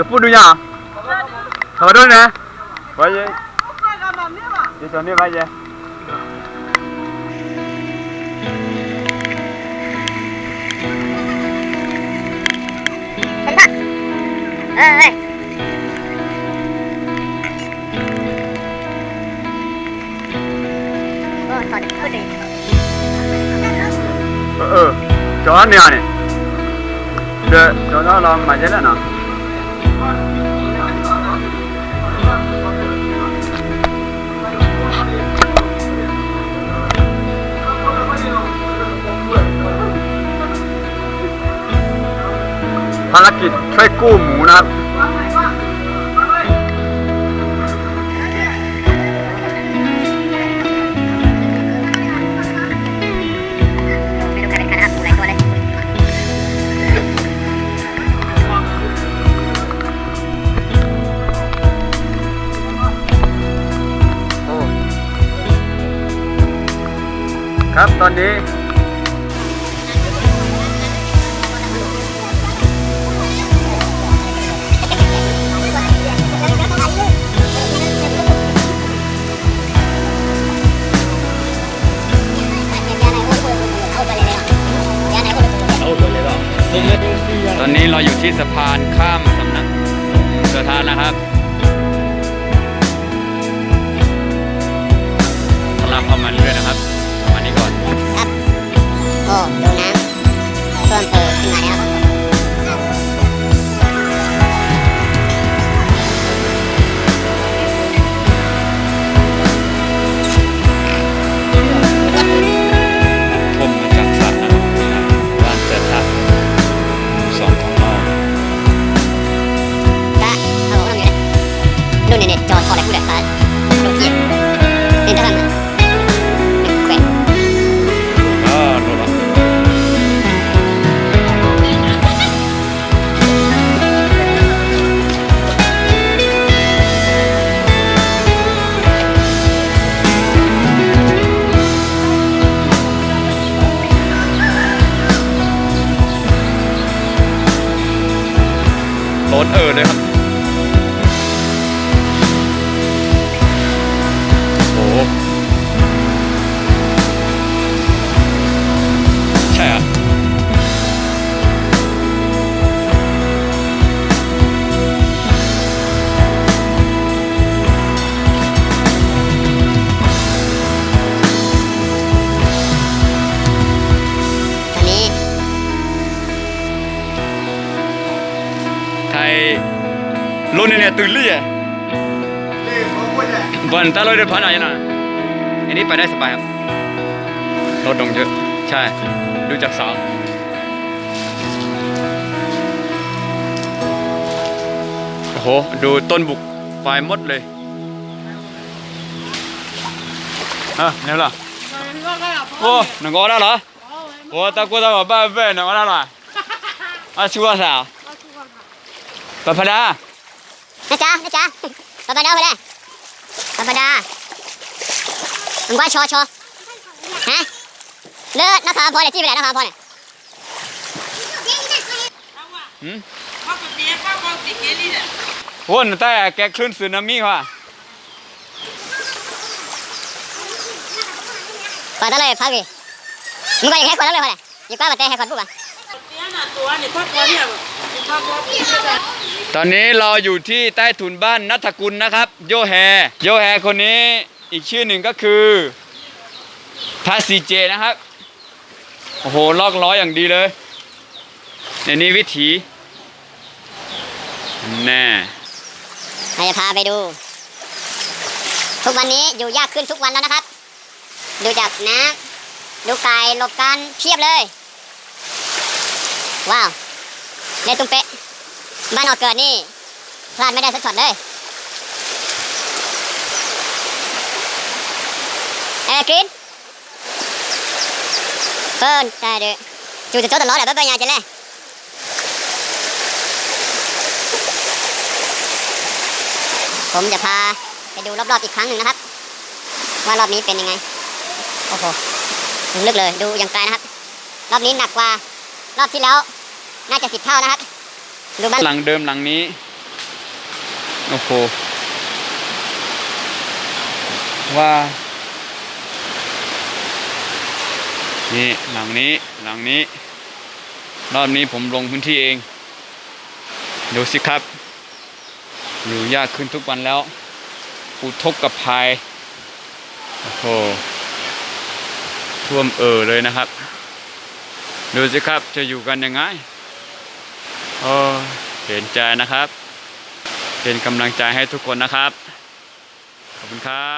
จะพูดดูยังทำด้วยนะไปเยเดี๋ยวจ ภารกิจช่วยกู้หมูนะครับ อนนี้ ตอนนี้เราอยู่ที่สะพานข้ามสำนักสถานนะครับ โอ้ รถเออเลยครับ รุ่นเนี่ยตื่นเลยอะวันตาเราเดินผ่านอะไรนะอันนี้ไปได้สบายครับรถลงเยอะ ใช่ ดูจากเสาโอ้โห ดูต้นบุกไฟหมดเลยฮะเนี่ยล่ะโอ้หนังก็ได้เหรอโอ้ตะกูตะกูบ้าเบ้หนังก็ได้เหรออะชัวร์สาวปะพดา นะจ๊ะนะจ๊ะปะปะดาไปเลยปะปะดามึงว่าชอชอฮะเลิศนะคะพอเลยจี้ไปไหนนะคะพอเลยหืมเขาก็เบียร์เขาก็ติดเกลี่เนี่ยโอ้นแต่แกคลื่นสึนามิค่ะปะตะเลยพักดิมึงก็อย่างแค่คนนั้นเลยพอเลยอยู่ใกล้ประเทศแค่คนพูดป่ะเบียร์น่ะตัวเนี่ยพ่อตัวเนี่ยพ่อตัวเบียร์เนี่ย ตอนนี้เราอยู่ที่ใต้ถุนบ้านนัทกุลนะครับ โยแฮ โยแฮคนนี้อีกชื่อหนึ่งก็คือทัสซีเจนะครับ โอ้โห ลอกล้ออย่างดีเลยในนี้วิถี แน่เราจะพาไปดู ทุกวันนี้อยู่ยากขึ้นทุกวันแล้วนะครับ ดูจากนะดูไก่หลบกันเพียบเลย ว้าวในตุ้มเป๊ะ บ้านออกเกิดนี่พลาดไม่ได้สักช็อตเลยเอ้กรีนเปิ้ลได้เด้อจูจะโจตลอดแหละเปิ้ลเปิ้ลยาจะเล่ผมจะพาไปดูรอบๆอีกครั้งหนึ่งนะครับ ว่ารอบนี้เป็นยังไงโอ้โหลึกเลยดูอย่างไกลนะครับ รอบนี้หนักกว่ารอบที่แล้ว น่าจะสิบเท่านะครับ ดูบ้านหลังเดิมหลังนี้ โอ้โห ว่านี่หลังนี้หลังนี้ รอบนี้ผมลงพื้นที่เอง ดูสิครับ อยู่ยากขึ้นทุกวันแล้วอุทกกับภายโอ้โหท่วมเอ่อเลยนะครับ ดูสิครับจะอยู่กันยังไง โอ้เห็นใจนะครับ เป็นกำลังใจให้ทุกคนนะครับ ขอบคุณครับ